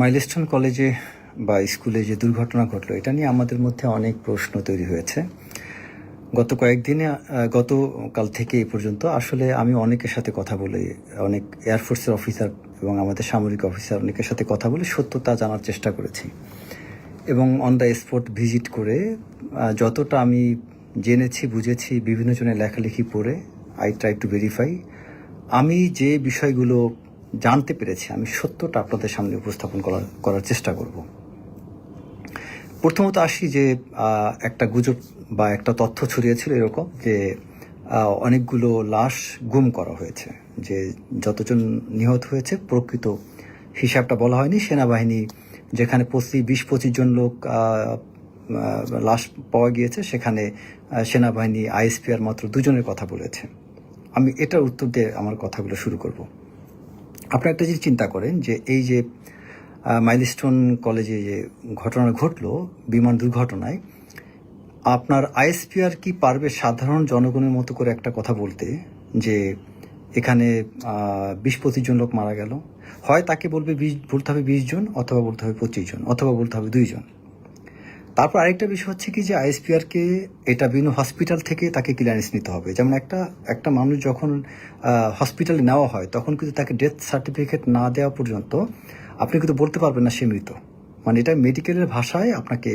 Milestone কলেজে বা স্কুলে যে দুর্ঘটনা ঘটলো, এটা নিয়ে আমাদের মধ্যে অনেক প্রশ্ন তৈরি হয়েছে। গত কয়েকদিনে গতকাল থেকে এই পর্যন্ত আসলে আমি অনেকের সাথে কথা বলে, অনেক এয়ারফোর্সের অফিসার এবং আমাদের সামরিক অফিসার অনেকের সাথে কথা বলে সত্যতা জানার চেষ্টা করেছি। এবং অন দ্য স্পট ভিজিট করে যতটা আমি জেনেছি, বুঝেছি, বিভিন্ন জনের লেখালেখি পড়ে আই ট্রাই টু ভেরিফাই আমি যে বিষয়গুলো জানতে পেরেছি, আমি সত্যটা আপনাদের সামনে উপস্থাপন করার করার চেষ্টা করব। প্রথমত আসি যে একটা গুজব বা একটা তথ্য ছড়িয়েছিল এরকম যে অনেকগুলো লাশ গুম করা হয়েছে, যে যতজন নিহত হয়েছে, প্রকৃত হিসাবটা বলা হয়নি। সেনাবাহিনী যেখানে পঁচিশ, বিশ, পঁচিশ জন লোক লাশ পাওয়া গিয়েছে, সেখানে সেনাবাহিনী আইএসপিআর মাত্র দুজনের কথা বলেছে। আমি এটার উত্তর দিয়ে আমার কথাগুলো শুরু করব। আপনি একটা জিনিস চিন্তা করেন যে এই যে মাইলস্টোন কলেজে যে ঘটনা ঘটলো, বিমান দুর্ঘটনায়, আপনার আইএসপিআর কি পারবে সাধারণ জনগণের মতো করে একটা কথা বলতে যে এখানে বিশ পঁচিশ জন লোক মারা গেল? হয় তাকে বলবে বিশ, বলতে হবে বিশ জন অথবা বলতে হবে পঁচিশ জন, অথবা বলতে হবে দুইজন তারপর আরেকটা বিষয় হচ্ছে কি যে আইএসপিআর কে এটা বিভিন্ন হসপিটাল থেকে তাকে ক্লিয়ারেন্স নিতে হবে। যেমন একটা একটা মানুষ যখন হসপিটালে নেওয়া হয়, তখন কিন্তু তাকে ডেথ সার্টিফিকেট না দেওয়া পর্যন্ত আপনি কিন্তু বলতে পারবেন না সে মৃত। মানে এটা মেডিকেলের ভাষায় আপনাকে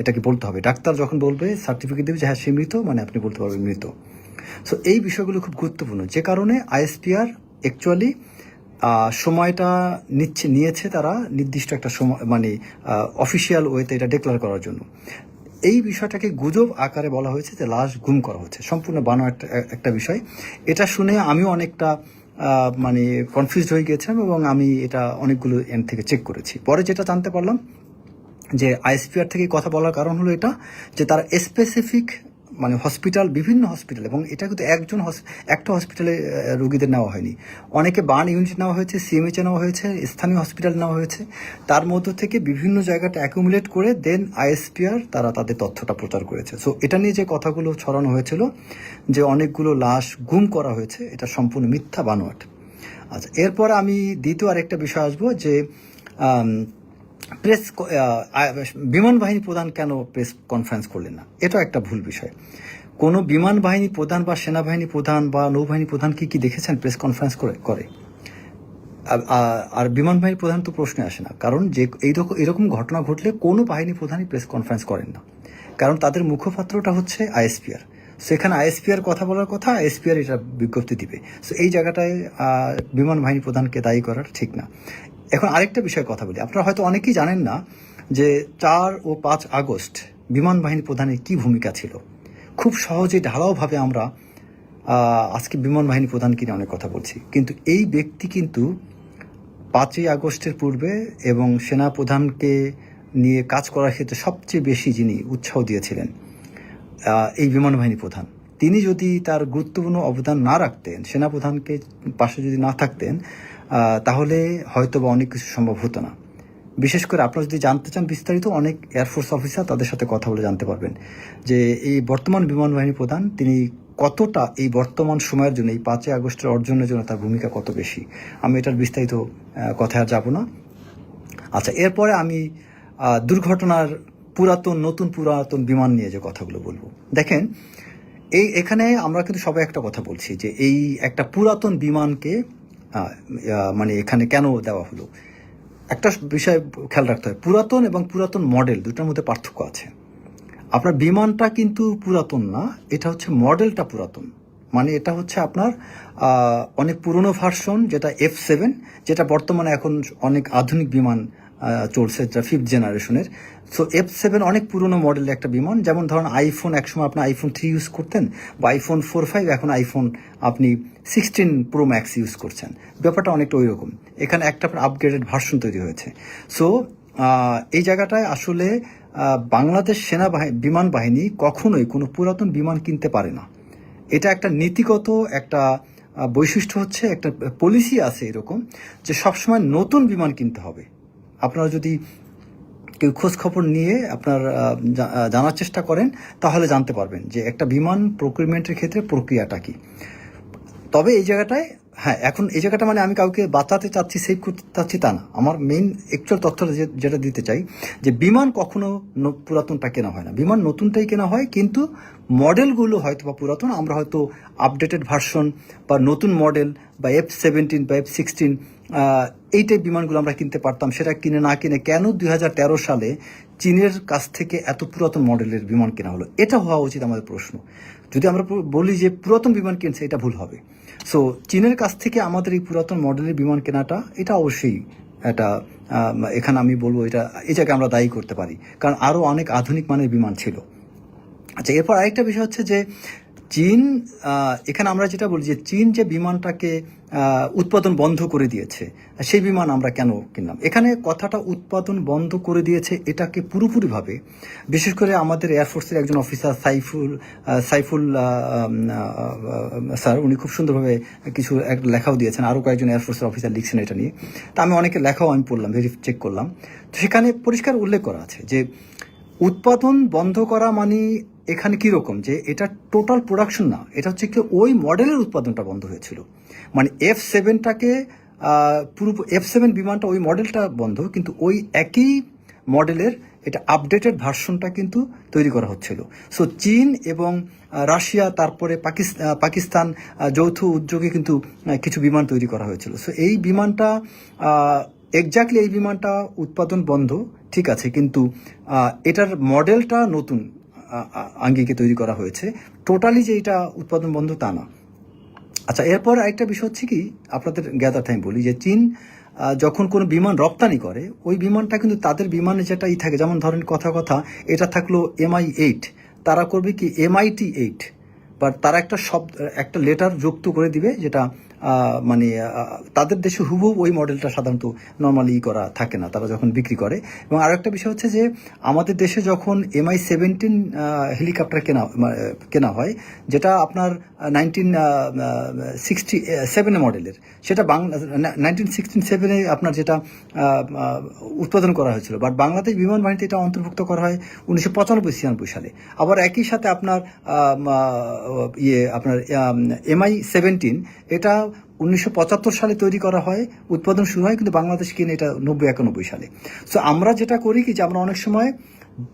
এটাকে বলতে হবে। ডাক্তার যখন বলবে সার্টিফিকেট দেবে যে হ্যাঁ সে মৃত মানে আপনি বলতে পারবেন মৃত। সো এই বিষয়গুলো খুব গুরুত্বপূর্ণ। যে কারণে আইএসপিআর অ্যাকচুয়ালি সময়টা নিচ্ছে, নিয়েছে তারা নির্দিষ্ট একটা সময় মানে অফিসিয়াল ওয়েতে এটা ডিক্লেয়ার করার জন্য। এই বিষয়টাকে গুজব আকারে বলা হয়েছে যে লাশ গুম করা হচ্ছে। সম্পূর্ণ বানো একটা একটা বিষয়। এটা শুনে আমিও অনেকটা মানে কনফিউজড হয়ে গিয়েছিলাম এবং আমি এটা অনেকগুলো এন্ড থেকে চেক করেছি। পরে যেটা জানতে পারলাম যে আইএসপিআর থেকে কথা বলার কারণ হলো এটা, যে তারা স্পেসিফিক মানে হসপিটাল বিভিন্ন হসপিটাল এবং এটা কিন্তু একজন একটা হসপিটালে রুগীদের নেওয়া হয়নি। অনেকে বার্ন ইউনিট নেওয়া হয়েছে সিএমএচে নেওয়া হয়েছে, স্থানীয় হসপিটাল নেওয়া হয়েছে। তার মধ্য থেকে বিভিন্ন জায়গাটা অ্যাকুমুলেট করে দেন আইএসপিআর তারা তাদের তথ্যটা প্রচার করেছে। সো এটা নিয়ে যে কথাগুলো ছড়ানো হয়েছিল, যে অনেকগুলো লাশ গুম করা হয়েছে, এটা সম্পূর্ণ মিথ্যা, বানোয়াট। আচ্ছা এরপর আমি দ্বিতীয় আরেকটা বিষয় আসব যে প্রেস বিমান বাহিনী প্রধান কেন প্রেস কনফারেন্স করলেন না? এটা একটা ভুল বিষয়। কোনো বিমান বাহিনী প্রধান বা সেনাবাহিনী প্রধান বা নৌবাহিনী প্রধান কি কি দেখেছেন প্রেস কনফারেন্স করে করে? আর- বিমান বাহিনী প্রধান তো প্রশ্নে আসে না। কারণ যে এইরকম এরকম ঘটনা ঘটলে কোনো বাহিনী প্রধানই প্রেস কনফারেন্স করেন না। কারণ তাদের মুখপাত্রটা হচ্ছে আইএসপিআর। সেখানে আইএসপিআর কথা বলার কথা, আইএসপিআর এটা বিজ্ঞপ্তি দিবে। সো এই জায়গাটায় বিমান বাহিনী প্রধানকে দায়ী করার ঠিক না। এখন আরেকটা বিষয়ে কথা বলি। আপনারা হয়তো অনেকেই জানেন না যে চার ও পাঁচ আগস্ট বিমান বাহিনী প্রধানের কি ভূমিকা ছিল। খুব সহজে ঢালাওভাবে আমরা আজকে বিমান বাহিনী প্রধানকে নিয়ে অনেক কথা বলছি। কিন্তু এই ব্যক্তি কিন্তু পাঁচই আগস্টের পূর্বে এবং সেনা প্রধানকে নিয়ে কাজ করার ক্ষেত্রে সবচেয়ে বেশি যিনি উৎসাহ দিয়েছিলেন এই বিমান বাহিনী প্রধান। তিনি যদি তার গুরুত্বপূর্ণ অবদান না রাখতেন সেনাপ্রধানকে পাশে যদি না থাকতেন তাহলে হয়তো বা অনেক কিছু সম্ভব হতো না। বিশেষ করে আপনারা যদি জানতে চান বিস্তারিত, অনেক এয়ারফোর্স অফিসার তাদের সাথে কথা বলে জানতে পারবেন যে এই বর্তমান বিমান বাহিনী প্রধান, তিনি কতটা এই বর্তমান সময়ের জন্য, এই পাঁচই আগস্টের অর্জনের জন্য তার ভূমিকা কত বেশি? আমি এটার বিস্তারিত কথায় আর যাব না। আচ্ছা এরপরে আমি দুর্ঘটনার পুরাতন, নতুন পুরাতন বিমান নিয়ে যে কথাগুলো বলব। দেখেন, এই এখানে আমরা কিন্তু সবাই একটা কথা বলছি যে এই একটা পুরাতন বিমানকে মানে এখানে কেন দেওয়া হলো? একটা বিষয় খেয়াল রাখতে হয়। পুরাতন এবং পুরাতন মডেল দুটার মধ্যে পার্থক্য আছে। আপনার বিমানটা কিন্তু পুরাতন না, এটা হচ্ছে মডেলটা পুরাতন। মানে এটা হচ্ছে আপনার অনেক পুরনো ভার্সন যেটা এফ সেভেন যেটা বর্তমানে এখন অনেক আধুনিক বিমান চলছে যেটা ফিফথ জেনারেশনের সো এফ সেভেন অনেক পুরনো মডেলের একটা বিমান। যেমন ধরুন আইফোন একসময় আপনি আইফোন থ্রি ইউজ করতেন বা আইফোন ফোর ফাইভ এখন আইফোন আপনি সিক্সটিন প্রো ম্যাক্স ইউজ করছেন। ব্যাপারটা অনেকটা ওই রকম এখানে একটা আপগ্রেডেড ভার্সন তৈরি হয়েছে। সো এই জায়গাটায় আসলে বাংলাদেশ সেনাবাহিনী বিমান বাহিনী কখনোই কোনো পুরাতন বিমান কিনতে পারে না। এটা একটা নীতিগত একটা বৈশিষ্ট্য হচ্ছে, একটা পলিসি আছে এরকম যে সবসময় নতুন বিমান কিনতে হবে। আপনারা যদি কেউ খোঁজ খবর নিয়ে আপনার জানার চেষ্টা করেন, তাহলে জানতে পারবেন যে একটা বিমান প্রক্রিমেন্টের ক্ষেত্রে প্রক্রিয়াটা কি। তবে এই জায়গাটায় হ্যাঁ এখন এই জায়গাটা মানে আমি কাউকে বাঁচাতে চাচ্ছি সেভ করতে চাচ্ছি তা না। আমার মেইন একচুয়াল তথ্য যেটা দিতে চাই, যে বিমান কখনো পুরাতনটা কেনা হয় না। বিমান নতুনটাই কেনা হয়, কিন্তু মডেলগুলো হয়তো বা পুরাতন, আমরা হয়তো আপডেটেড ভার্সন বা নতুন মডেল বা এফ সেভেন্টিন বা এফ সিক্সটিন এই টাইপ বিমানগুলো আমরা কিনতে পারতাম, সেটা কিনে না কিনে কেন দু হাজার তেরো সালে চীনের কাছ থেকে এত পুরাতন মডেলের বিমান কেনা হলো? এটা হওয়া উচিত আমাদের প্রশ্ন। যদি আমরা বলি যে পুরাতন বিমান কিনছে, এটা ভুল হবে। সো চীনের কাছ থেকে আমাদের এই পুরাতন মডেলের বিমান কেনাটা, এটা অবশ্যই এটা এখানে আমি বলব এটা জায়গায় আমরা দায়ী করতে পারি। কারণ আরও অনেক আধুনিক মানের বিমান ছিল। আচ্ছা এরপর আরেকটা বিষয় হচ্ছে যে চীন এখানে আমরা যেটা বলি যে চীন যে বিমানটাকে উৎপাদন বন্ধ করে দিয়েছে, সেই বিমান আমরা কেন কিনলাম? এখানে কথাটা উৎপাদন বন্ধ করে দিয়েছে এটাকে পুরোপুরিভাবে, বিশেষ করে আমাদের এয়ারফোর্সের একজন অফিসার সাইফুল সাইফুল স্যার, উনি খুব সুন্দরভাবে কিছু এক লেখাও দিয়েছেন, আরও কয়েকজন এয়ারফোর্সের অফিসার লিখছেন এটা নিয়ে। তা আমি অনেকে লেখাও আমি পড়লাম, ভেরি চেক করলাম। তো সেখানে পরিষ্কার উল্লেখ করা আছে যে উৎপাদন বন্ধ করা মানে এখানে কি রকম? যে এটা টোটাল প্রোডাকশন না, এটা হচ্ছে কি ওই মডেলের উৎপাদনটা বন্ধ হয়েছিল। মানে এফ সেভেনটাকে পুরো এফ সেভেন বিমানটা ওই মডেলটা বন্ধ, কিন্তু ওই একই মডেলের এটা আপডেটেড ভার্সনটা কিন্তু তৈরি করা হচ্ছিল। সো চীন এবং রাশিয়া, তারপরে পাকিস্তান যৌথ উদ্যোগে কিন্তু কিছু বিমান তৈরি করা হয়েছিল। সো এই বিমানটা এক্স্যাক্টলি এই বিমানটা উৎপাদন বন্ধ, ঠিক আছে, কিন্তু এটার মডেলটা নতুন। আঙ্গিকে তৈরি করা হয়েছে। টোটালি যে এটা উৎপাদন বন্ধ তা না। আচ্ছা এরপর আরেকটা বিষয় হচ্ছে কি, আপনাদের গ্যাদার আমি বলি, যে চীন যখন কোনো বিমান রপ্তানি করে, ওই বিমানটা কিন্তু তাদের বিমানে যেটা ই থাকে, যেমন ধরেন কথা কথা, এটা থাকল এমআই এইট তারা করবে কি এমআইটি এইট বা তারা একটা শব্দ, একটা লেটার যুক্ত করে দিবে, যেটা মানে তাদের দেশে হুবহু ওই মডেলটা সাধারণত নর্মালি করা থাকে না, তারা যখন বিক্রি করে। এবং আরেকটা বিষয় হচ্ছে যে, আমাদের দেশে যখন এমআই সেভেন্টিন হেলিকপ্টার কেনা কেনা হয়, যেটা আপনার নাইনটিন সিক্সটি সেভেনে মডেলের, সেটা নাইনটিন সিক্সটিন সেভেনে আপনার যেটা উৎপাদন করা হয়েছিল। বাট বাংলাদেশ বিমান বাহিনীতে এটা অন্তর্ভুক্ত করা হয় উনিশশো পঁচানব্বই ছিয়ানব্বই সালে। আবার একই সাথে আপনার ইয়ে আপনার এমআই সেভেন্টিন এটা উনিশশো পঁচাত্তর সালে তৈরি করা হয়, উৎপাদন শুরু হয় কিন্তু বাংলাদেশ কিনে এটা নব্বই একানব্বই সালে। সো আমরা যেটা করি কি যে আমরা অনেক সময়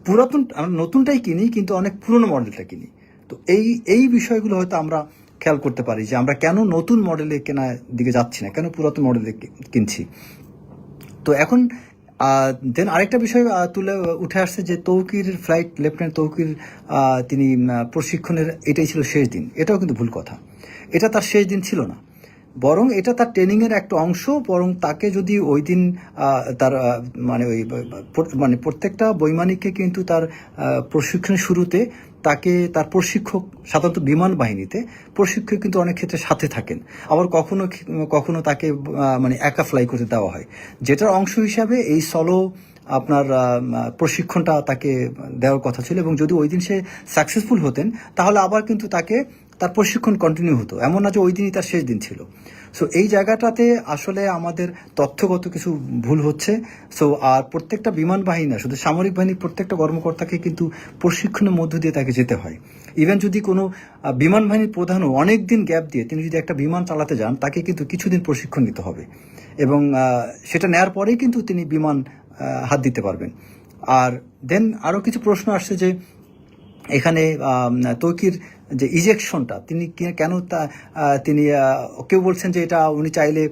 পুরাতন নতুনটাই কিনি কিন্তু অনেক পুরনো মডেলটা কিনি। তো এই এই বিষয়গুলো হয়তো আমরা খেয়াল করতে পারি যে আমরা কেন নতুন মডেলে কেনার দিকে যাচ্ছি না, কেন পুরাতন মডেলে কিনছি। তো এখন দেন আরেকটা বিষয় তুলে উঠে আসছে যে তৌকির ফ্লাইট লেফটেন্যান্ট তৌকির তিনি প্রশিক্ষণের, এটাই ছিল শেষ দিন। এটাও কিন্তু ভুল কথা। এটা তার শেষ দিন ছিল না। বরং এটা তার ট্রেনিংয়ের একটা অংশ, বরং তাকে যদি ওই দিন তার মানে ওই মানে প্রত্যেকটা বৈমানিককে কিন্তু তার প্রশিক্ষণের শুরুতে তাকে তার প্রশিক্ষক, সাধারণত বিমান বাহিনীতে, প্রশিক্ষক কিন্তু অনেক ক্ষেত্রে সাথে থাকেন। আবার কখনো কখনো তাকে মানে একা ফ্লাই করতে দেওয়া হয়। যেটার অংশ হিসাবে এই সলো আপনার প্রশিক্ষণটা তাকে দেওয়ার কথা ছিল এবং যদি ওই দিন সে সাকসেসফুল হতেন, তাহলে আবার কিন্তু তাকে তার প্রশিক্ষণ কন্টিনিউ হতো। এমন না যে ওই দিনই তার শেষ দিন ছিল। সো এই জায়গাটাতে আসলে আমাদের তথ্যগত কিছু ভুল হচ্ছে। সো আর প্রত্যেকটা বিমান বাহিনী না, শুধু সামরিক বাহিনীর প্রত্যেকটা কর্মকর্তাকে কিন্তু প্রশিক্ষণের মধ্য দিয়ে তাকে যেতে হয়। ইভেন যদি কোনো বিমান বাহিনীর প্রধানও অনেক দিন গ্যাপ দিয়ে তিনি যদি একটা বিমান চালাতে যান, তাকে কিন্তু কিছুদিন প্রশিক্ষণ নিতে হবে। এবং সেটা নেয়ার পরেই কিন্তু তিনি বিমান হাত দিতে পারবেন। আর দেন আরও কিছু প্রশ্ন আসছে যে এখানে তৌকির যে ইজেকশনটা, তিনি কেন তা তিনি কেউ বলছেন যে এটা উনি চাইলে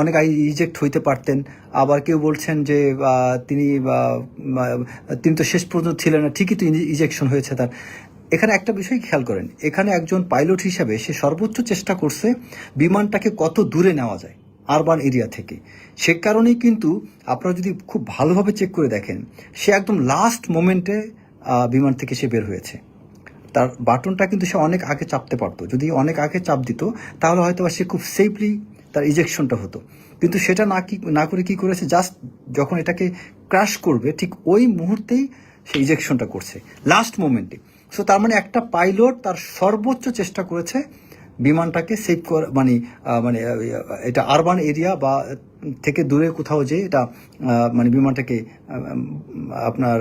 অনেক আগে ইজেক্ট হইতে পারতেন। আবার কেউ বলছেন যে তিনি তিনি তো শেষ পর্যন্ত ছিলেন না, ঠিকই তো ইজেকশন হয়েছে তার। এখানে একটা বিষয় খেয়াল করেন, এখানে একজন পাইলট হিসাবে সে সর্বোচ্চ চেষ্টা করছে বিমানটাকে কত দূরে নেওয়া যায়, আরবান এরিয়া থেকে। সে কারণেই কিন্তু আপনারা যদি খুব ভালোভাবে চেক করে দেখেন, সে একদম লাস্ট মোমেন্টে বিমান থেকে সে বের হয়েছে। তার বাটনটা কিন্তু সে অনেক আগে চাপতে পারতো। যদি অনেক আগে চাপ দিত, তাহলে হয়তো সে খুব সেফলি তার ইজেকশনটা হতো। কিন্তু সেটা না কি, না করে কি করেছে? জাস্ট যখন এটাকে ক্রাশ করবে, ঠিক ওই মুহূর্তেই সে ইজেকশনটা করছে। লাস্ট মোমেন্টে সো তার মানে একটা পাইলট তার সর্বোচ্চ চেষ্টা করেছে বিমানটাকে সেভ করা মানে মানে এটা আরবান এরিয়া বা থেকে দূরে কোথাও যে এটা মানে বিমানটাকে আপনার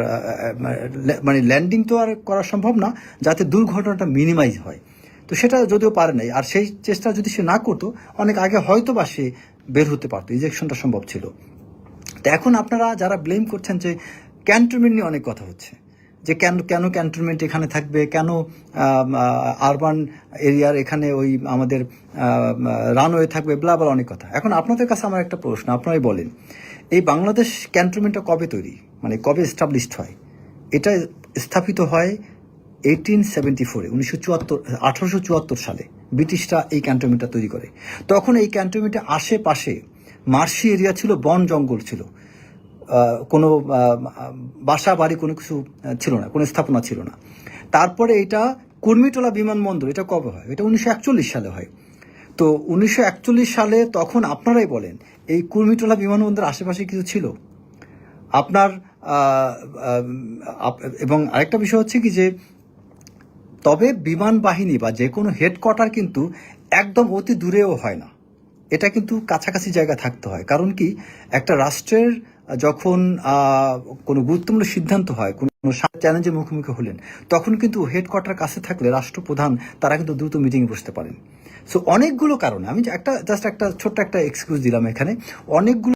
মানে ল্যান্ডিং তো আর করা সম্ভব না, যাতে দুর্ঘটনাটা মিনিমাইজ হয়। তো সেটা যদিও পারে নাই, আর সেই চেষ্টা যদি সে না করতো, অনেক আগে হয়তো বা সে বের হতে পারতো ইজেকশনটা সম্ভব ছিল। তো এখন আপনারা যারা ব্লেম করছেন যে ক্যান্টনমেন্ট নিয়ে অনেক কথা হচ্ছে যে কেন কেন ক্যান্টনমেন্ট এখানে থাকবে, কেন আরবান এরিয়ার এখানে ওই আমাদের রানওয়ে থাকবে ব্লা বলা অনেক কথা। এখন আপনাদের কাছে আমার একটা প্রশ্ন, আপনারাই বলেন, এই বাংলাদেশ ক্যান্টনমেন্টটা কবে তৈরি? মানে কবে এস্টাবলিশড হয়? এটা স্থাপিত হয় এইটিন সেভেন্টি ফোরে উনিশশো চুয়াত্তর চুয়াত্তর সালে। ব্রিটিশরা এই ক্যান্টনমেন্টটা তৈরি করে। তখন এই ক্যান্টনমেন্টের আশেপাশে মার্শি এরিয়া ছিল, বন জঙ্গল ছিল। কোনো বাসা, বাড়ি কোনো কিছু ছিল না, কোনো স্থাপনা ছিল না। তারপরে এটা কুর্মিটোলা বিমানবন্দর, এটা কবে হয়? এটা উনিশশো একচল্লিশ সালে হয়। তো উনিশশো একচল্লিশ সালে তখন আপনারাই বলেন, এই কুর্মিটোলা বিমানবন্দর আশেপাশে কিছু ছিল? আপনার এবং আরেকটা বিষয় হচ্ছে কি যে, তবে বিমান বাহিনী বা যে কোনো হেডকোয়ার্টার কিন্তু একদম অতি দূরেও হয় না। এটা কিন্তু কাছাকাছি জায়গা থাকতে হয়। কারণ কি? একটা রাষ্ট্রের যখন কোনো গুরুত্বপূর্ণ সিদ্ধান্ত হয়, কোনো চ্যালেঞ্জের মুখোমুখি হলেন, তখন কিন্তু হেডকোয়ার্টার কাছে থাকলে রাষ্ট্রপ্রধান, তারা কিন্তু দ্রুত মিটিংয়ে বসতে পারেন। সো অনেকগুলো কারণে, আমি একটা জাস্ট একটা ছোট্ট একটা এক্সকিউজ দিলাম এখানে। অনেকগুলো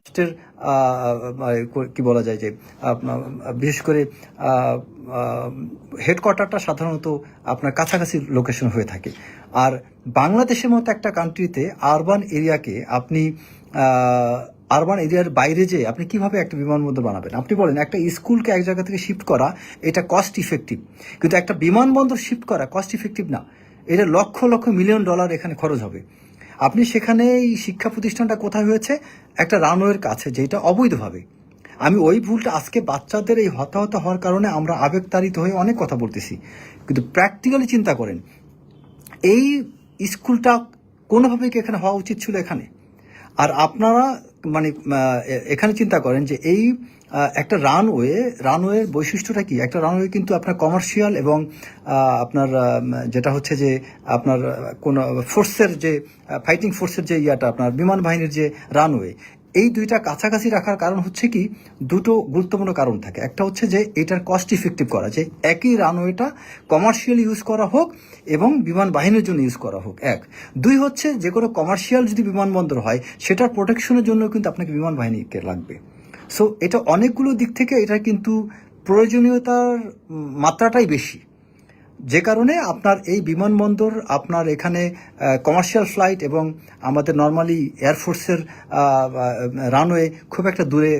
কি বলা যায় যে বিশেষ করে হেডকোয়ার্টারটা সাধারণত আপনার কাছাকাছি লোকেশন হয়ে থাকে। আর বাংলাদেশের মতো একটা কান্ট্রিতে আরবান এরিয়াকে আপনি আরবান এরিয়ার বাইরে যে আপনি কীভাবে একটা বিমানবন্দর বানাবেন? আপনি বলেন, একটা স্কুলকে এক জায়গা থেকে শিফট করা, এটা কস্ট ইফেক্টিভ কিন্তু একটা বিমানবন্দর শিফট করা কস্ট ইফেক্টিভ না। এটা লক্ষ লক্ষ মিলিয়ন ডলার এখানে খরচ হবে। আপনি সেখানে এই শিক্ষা প্রতিষ্ঠানটা কোথায় হয়েছে? একটা রানওয়ের কাছে, যেটা অবৈধভাবে। আমি ওই ভুলটা আজকে বাচ্চাদের এই হতাহত হওয়ার কারণে আমরা আবেগতাড়িত হয়ে অনেক কথা বলতেছি। কিন্তু প্র্যাকটিক্যালি চিন্তা করেন, এই স্কুলটা কোনোভাবেই কি এখানে হওয়া উচিত ছিল এখানে? আর আপনারা মানে এখানে চিন্তা করেন যে এই একটা রানওয়ে রানওয়ের বৈশিষ্ট্যটা কি? একটা রানওয়ে কিন্তু আপনার কমার্শিয়াল এবং আপনার যেটা হচ্ছে যে আপনার কোন ফোর্সের যে ফাইটিং ফোর্সের যে ইয়াটা, আপনার বিমান বাহিনীর যে রানওয়ে এই দুইটা কাছাকাছি রাখার কারণ হচ্ছে কি, দুটো গুরুত্বপূর্ণ কারণ থাকে। একটা হচ্ছে যে, এটার কস্ট ইফেক্টিভ করা, যে একই রানওয়েটা কমার্শিয়াল ইউজ করা হোক এবং বিমান বাহিনীর জন্য ইউজ করা হোক। এক। দুই হচ্ছে, যে কোনো কমার্শিয়াল যদি বিমানবন্দর হয়, সেটার প্রোটেকশনের জন্য কিন্তু আপনাকে বিমান বাহিনীকে লাগবে। সো এটা অনেকগুলো দিক থেকে এটা কিন্তু প্রয়োজনীয়তার মাত্রাটাই বেশি। যে কারণে আপনার এই বিমানবন্দর, আপনার এখানে কমার্শিয়াল ফ্লাইট এবং আমাদের নর্মালি এয়ারফোর্সের রানওয়ে খুব একটা দূরে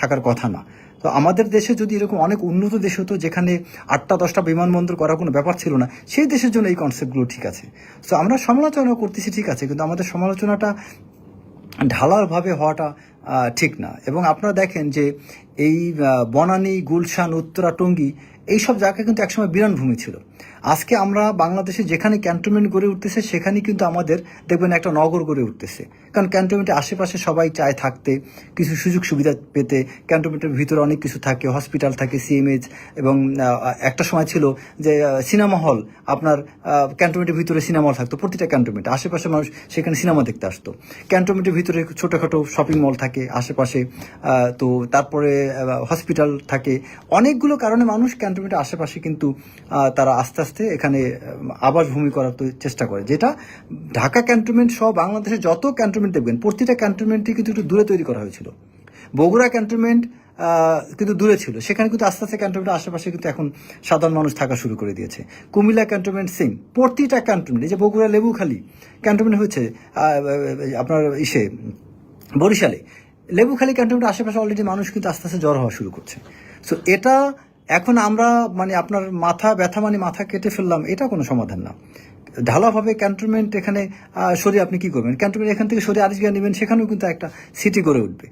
থাকার কথা না। তো আমাদের দেশে যদি এরকম অনেক উন্নত দেশ হতো যেখানে আটটা দশটা বিমানবন্দর করার কোনো ব্যাপার ছিল না, সেই দেশের জন্য এই কনসেপ্টগুলো ঠিক আছে। তো আমরা সমালোচনা করতেছি ঠিক আছে, কিন্তু আমাদের সমালোচনাটা ঢালাওভাবে হওয়াটা ঠিক না। এবং আপনারা দেখেন যে এই বনানী, গুলশান, উত্তরা, টঙ্গী এইসব জায়গা কিন্তু একসময় বিরান ভূমি ছিল। আজকে আমরা বাংলাদেশে যেখানে ক্যান্টনমেন্ট গড়ে উঠতেছে সেখানে কিন্তু আমাদের দেখবেন একটা নগর গড়ে উঠতেছে। কারণ ক্যান্টনমেন্টের আশেপাশে সবাই চায় থাকতে, কিছু সুযোগ সুবিধা পেতে। ক্যান্টনমেন্টের ভিতরে অনেক কিছু থাকে, হসপিটাল থাকে, সিএমএইচ এবং একটা সময় ছিল যে সিনেমা হল। আপনার ক্যান্টনমেন্টের ভিতরে সিনেমা হল থাকতো, প্রতিটা ক্যান্টনমেন্টে। আশেপাশে মানুষ সেখানে সিনেমা দেখতে আসতো। ক্যান্টনমেন্টের ভিতরে ছোটোখাটো শপিং মল থাকে আশেপাশে তো তারপরে হসপিটাল থাকে। অনেকগুলো কারণে মানুষ ক্যান্টনমেন্টের আশেপাশে কিন্তু তারা আস্তে আস্তে এখানে আহ, আবাসভূমি করার চেষ্টা করে যেটা ঢাকা ক্যান্টনমেন্ট সহ বাংলাদেশে যত ক্যান্টনমেন্ট দেখবেন প্রতিটা ক্যান্টনমেন্টই কিন্তু একটু দূরে তৈরি করা হয়েছিল। বগুড়া ক্যান্টনমেন্ট কিন্তু দূরে ছিল সেখানে কিন্তু আস্তে আস্তে ক্যান্টনমেন্টের আশেপাশে কিন্তু এখন সাধারণ মানুষ থাকা শুরু করে দিয়েছে। কুমিল্লা ক্যান্টনমেন্ট সেম প্রতিটা ক্যান্টনমেন্ট এই যে বগুড়া লেবুখালী ক্যান্টনমেন্ট হয়েছে আপনার ইসে বরিশালে লেবুখালী ক্যান্টনমেন্টের আশেপাশে অলরেডি মানুষ কিন্তু আস্তে আস্তে জ্বর হওয়া শুরু করছে। সো এটা এখন আমরা মানে আপনার মাথা ব্যথা মানে মাথা কেটে ফেললাম, এটা কোনো সমাধান না। ঢালাভাবে ক্যান্টনমেন্ট এখানে সরিয়ে আপনি কি করবেন? ক্যান্টনমেন্ট এখান থেকে সরিয়ে আরেক জায়গায় নেবেন, সেখানেও কিন্তু একটা সিটি গড়ে উঠবে।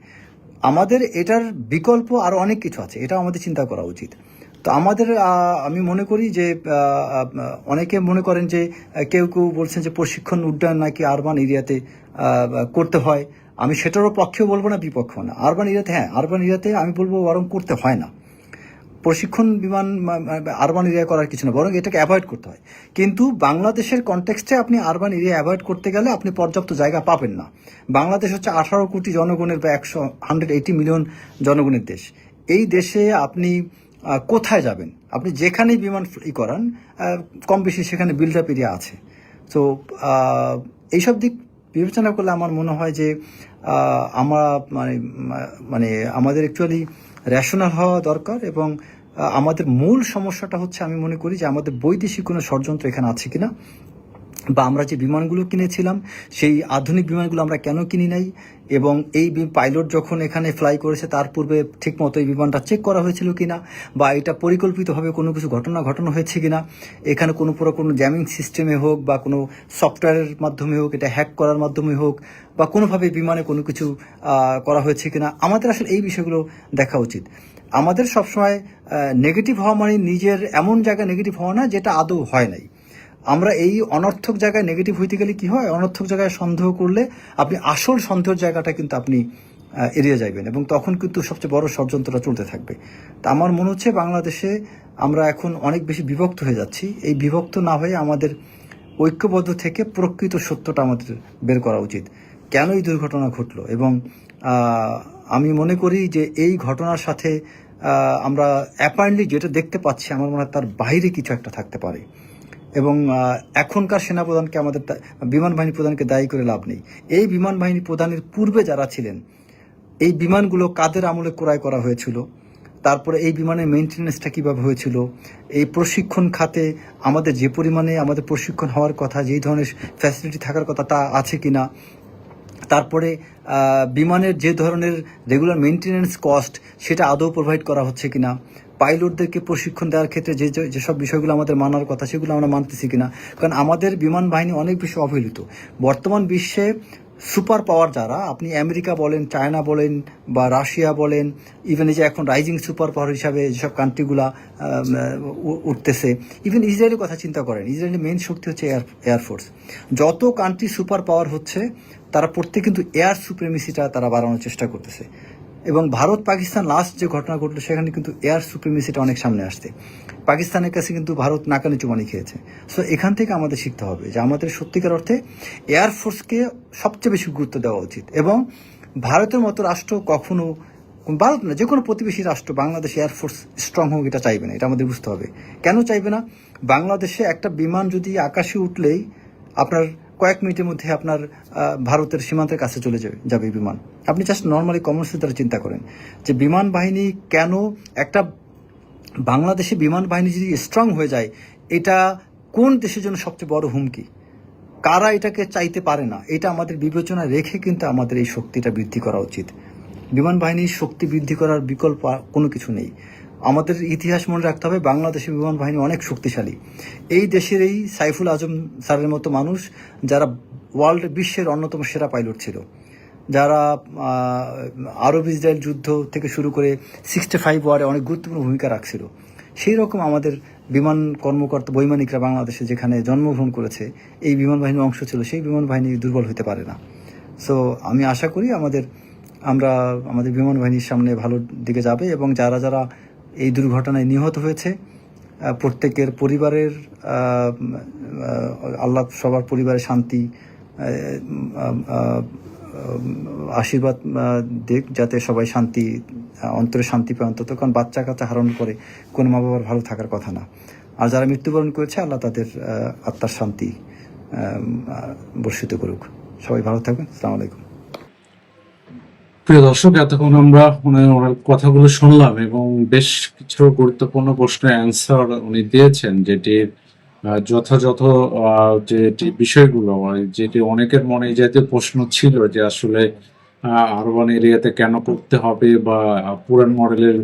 আমাদের এটার বিকল্প আরও অনেক কিছু আছে এটা আমাদের চিন্তা করা উচিত। তো আমাদের আমি মনে করি যে অনেকে মনে করেন যে, কেউ কেউ বলছেন যে প্রশিক্ষণ উড্ডয়ন নাকি আরবান এরিয়াতে করতে হয়। আমি সেটারও পক্ষেও বলব না, বিপক্ষেও না। আরবান এরিয়াতে হ্যাঁ আরবান এরিয়াতে আমি বলব বরং করতে হয় না। প্রশিক্ষণ বিমান আরবান এরিয়া করার কিছু না, বরং এটাকে অ্যাভয়েড করতে হয়। কিন্তু বাংলাদেশের কনটেক্সটে আপনি আরবান এরিয়া অ্যাভয়েড করতে গেলে আপনি পর্যাপ্ত জায়গা পাবেন না। বাংলাদেশ হচ্ছে আঠারো কোটি জনগণের বা একশো হান্ড্রেড এইটি মিলিয়ন জনগণের দেশ। এই দেশে আপনি কোথায় যাবেন? আপনি যেখানেই বিমান ই করান কম বেশি সেখানে বিল্ড আপ এরিয়া আছে। তো এইসব দিক বিবেচনা করলে আমার মনে হয় যে আমরা মানে মানে আমাদের অ্যাকচুয়ালি রেশনাল হওয়া দরকার এবং আমাদের মূল সমস্যাটা হচ্ছে আমি মনে করি যে আমাদের বৈদেশিক কোনো ষড়যন্ত্র এখানে আছে কিনা। বা আমরা যে বিমানগুলো কিনেছিলাম, সেই আধুনিক বিমানগুলো আমরা কেন কিনি নাই? এবং এই পাইলট যখন এখানে ফ্লাই করেছে, তার পূর্বে ঠিকমতো এই বিমানটা চেক করা হয়েছিল কিনা? বা এটা পরিকল্পিতভাবে কোনো কিছু ঘটনা ঘটানো হয়েছে কিনা? এখানে কোনো পুরো কোনো জ্যামিং সিস্টেমে হোক বা কোনো সফটওয়্যারের মাধ্যমে হোক, এটা হ্যাক করার মাধ্যমে হোক, বা কোনোভাবে বিমানে কোনো কিছু করা হয়েছে কিনা? আমাদের আসলে এই বিষয়গুলো দেখা উচিত। আমাদের সবসময় নেগেটিভ হওয়া মানে নিজের এমন জায়গায় নেগেটিভ হওয়া না যেটা আদৌ হয় নাই। আমরা এই অনর্থক জায়গায় নেগেটিভ হইতে গেলে কি হয়? অনর্থক জায়গায় সন্দেহ করলে আপনি আসল সন্দেহের জায়গাটা কিন্তু আপনি এড়িয়ে যাবেন এবং তখন কিন্তু সবচেয়ে বড় ষড়যন্ত্রটা চলতে থাকবে। তা আমার মনে হচ্ছে বাংলাদেশে আমরা এখন অনেক বেশি বিভক্ত হয়ে যাচ্ছি। এই বিভক্ত না হয়ে আমাদের ঐক্যবদ্ধ থেকে প্রকৃত সত্যটা আমাদের বের করা উচিত। কেন এই দুর্ঘটনা ঘটলো? এবং আমি মনে করি যে এই ঘটনার সাথে আমরা অ্যাপারেন্টলি যেটা দেখতে পাচ্ছি, আমার মনে হয় তার বাইরে কিছু একটা থাকতে পারে। এবং এখনকার সেনাপ্রধানকে আমাদের বিমান বাহিনী প্রধানকে দায়ী করে লাভ নেই। এই বিমান বাহিনী প্রধানের পূর্বে যারা ছিলেন, এই বিমানগুলো কাদের আমলে ক্রয় করা হয়েছিল, তারপরে এই বিমানের মেনটেন্যান্সটা কীভাবে হয়েছিল, এই প্রশিক্ষণ খাতে আমাদের যে পরিমাণে আমাদের প্রশিক্ষণ হওয়ার কথা, যেই ধরনের ফ্যাসিলিটি থাকার কথা তা আছে কিনা তারপরে বিমানের যে ধরনের রেগুলার মেনটেনেন্স কস্ট সেটা আদৌ প্রোভাইড করা হচ্ছে কিনা? পাইলটদেরকে প্রশিক্ষণ দেওয়ার ক্ষেত্রে যে- যেসব বিষয়গুলো আমাদের মানার কথা, সেগুলো আমরা মানতেছি কিনা? কারণ আমাদের বিমান বাহিনী অনেক বেশি অবহেলিত। বর্তমান বিশ্বে সুপার পাওয়ার যারা, আপনি আমেরিকা বলেন, চায়না বলেন, বা রাশিয়া বলেন ইভেন এই যে এখন রাইজিং সুপার পাওয়ার হিসাবে যেসব কান্ট্রিগুলা উঠতেছে ইভেন ইসরায়েলের কথা চিন্তা করেন, ইসরায়েলের মেন শক্তি হচ্ছে এয়ার এয়ারফোর্স যত কান্ট্রি সুপার পাওয়ার হচ্ছে, তারা প্রত্যেক কিন্তু এয়ার সুপ্রিমেসিটা তারা বাড়ানোর চেষ্টা করতেছে। এবং ভারত পাকিস্তান লাস্ট যে ঘটনা ঘটলো, সেখানে কিন্তু এয়ার সুপ্রিমেসিটা অনেক সামনে আসছে। পাকিস্তানের কাছে কিন্তু ভারত নাকানি চুমানি খেয়েছে। সো এখান থেকে আমাদের শিখতে হবে যে আমাদের সত্যিকার অর্থে এয়ারফোর্সকে সবচেয়ে বেশি গুরুত্ব দেওয়া উচিত এবং ভারতের মতো রাষ্ট্র কখনো ভারত না, যে কোনো প্রতিবেশী রাষ্ট্র, বাংলাদেশ এয়ারফোর্স স্ট্রং হোক, এটা চাইবে না, এটা আমাদের বুঝতে হবে। কেন চাইবে না? বাংলাদেশে একটা বিমান যদি আকাশে উঠলেই আপনার কয়েক মিনিটের মধ্যে আপনার ভারতের সীমান্তের কাছে চলে যাবে যাবে বিমান। আপনি জাস্ট নর্মালি কমন সেন্স দ্বারা চিন্তা করেন যে বিমান বাহিনী কেন একটা বাংলাদেশে বিমান বাহিনী যদি স্ট্রং হয়ে যায়, এটা কোন দেশের জন্য সবচেয়ে বড় হুমকি? কারা এটাকে চাইতে পারে না? এটা আমাদের বিবেচনা রেখে কিন্তু আমাদের এই শক্তিটা বৃদ্ধি করা উচিত। বিমান বাহিনীর শক্তি বৃদ্ধি করার বিকল্প কোনো কিছু নেই। আমাদের ইতিহাস মনে রাখতে হবে বাংলাদেশের বিমান বাহিনী অনেক শক্তিশালী। এই দেশের এই সাইফুল আজম স্যারের মতো মানুষ, যারা ওয়ার্ল্ড বিশ্বের অন্যতম সেরা পাইলট ছিল। যারা আরব ইসরায়েল যুদ্ধ থেকে শুরু করে সিক্সটি ফাইভ ওয়ারে অনেক গুরুত্বপূর্ণ ভূমিকা রাখছিল। সেই রকম আমাদের বিমান কর্মকর্তা, বৈমানিকরা বাংলাদেশে যেখানে জন্মগ্রহণ করেছে, এই বিমান বাহিনীর অংশ ছিল, সেই বিমান বাহিনী দুর্বল হতে পারে না। সো আমি আশা করি আমাদের, আমরা আমাদের বিমান বাহিনীর সামনে ভালো দিকে যাবে এবং যারা যারা এই দুর্ঘটনায় নিহত হয়েছে প্রত্যেকের পরিবারের আল্লাহ সবার পরিবারের শান্তি আশীর্বাদ দিক যাতে সবাই শান্তি অন্তরে শান্তি পায় অন্তত। কারণ বাচ্চা কাচ্চা হারণ করে কোনো মা বাবার ভালো থাকার কথা না। আর যারা মৃত্যুবরণ করেছে, আল্লাহ তাদের আত্মার শান্তি বর্ষিত করুক। সবাই ভালো থাকবেন। আসসালামু আলাইকুম। প্রিয় দর্শক, এতক্ষণ আমরা ওনার কথাগুলো শুনলাম এবং বেশ কিছু গুরুত্বপূর্ণ প্রশ্নের অ্যান্সার উনি দিয়েছেন, যেটির যথাযথ যে বিষয়গুলো মানে যেটি অনেকের মনে এই প্রশ্ন ছিল যে আসলে আরবান এরিয়াতে কেন করতে হবে বা পুরান মডেলের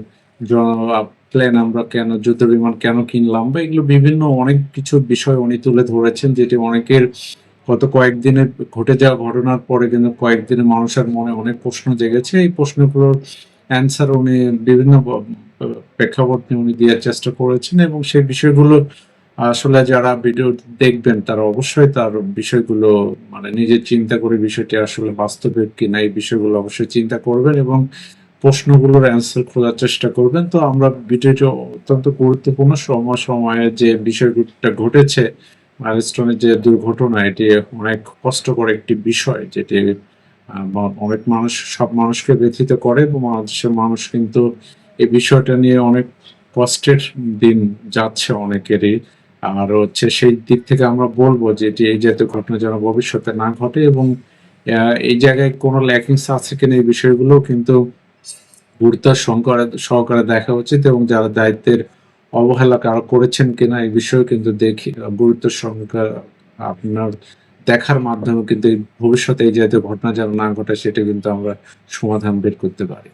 প্লেন আমরা কেন, যুদ্ধ বিমান কেন কিনলাম বা এগুলো বিভিন্ন অনেক কিছু বিষয় উনি তুলে ধরেছেন, যেটি অনেকের গত কয়েকদিনে ঘটে যাওয়া ঘটনার পরে কিন্তু কয়েকদিনে মানুষের মনে অনেক প্রশ্ন জেগেছে। এই প্রশ্নগুলোর অ্যান্সার উনি বিভিন্ন প্রেক্ষাপট উনি দেওয়ার চেষ্টা করেছেন এবং সেই বিষয়গুলো আসলে যারা ভিডিও দেখবেন, তারা অবশ্যই তার বিষয়গুলো মানে নিজে চিন্তা করে বিষয়টি আসলে বাস্তবে কিনা এই বিষয়গুলো অবশ্যই চিন্তা করবেন এবং প্রশ্নগুলোর অ্যান্সার খোঁজার চেষ্টা করবেন। তো আমরা ভিডিওটি অত্যন্ত গুরুত্বপূর্ণ সময়, সময়ে যে বিষয়টা ঘটেছে মাইলস্টোনের যে দুর্ঘটনা, এটি অনেক কষ্টকর একটি বিষয়, যেটি অনেক মানুষ, সব মানুষকে ব্যথিত করে এবং বাংলাদেশের মানুষ কিন্তু এই বিষয়টা নিয়ে অনেক কষ্টের দিন যাচ্ছে অনেকেরই। আর হচ্ছে সেই দিক থেকে আমরা বলব যে এই জাতীয় ঘটনা যেন ভবিষ্যতে না ঘটে এবং এই জায়গায় কোনো ল্যাকিংস আছে কিনা এই বিষয়গুলো কিন্তু গুরুত্ব সহকারে সহকারে দেখা উচিত এবং যারা দায়িত্বের অবহেলা কারও করেছেন কিনা এই বিষয়ে কিন্তু দেখি, গুরুত্ব সহকারে আপনার দেখার মাধ্যমে কিন্তু ভবিষ্যতে এই জাতীয় ঘটনা যেন না ঘটে সেটা কিন্তু আমরা সমাধান বের করতে পারি।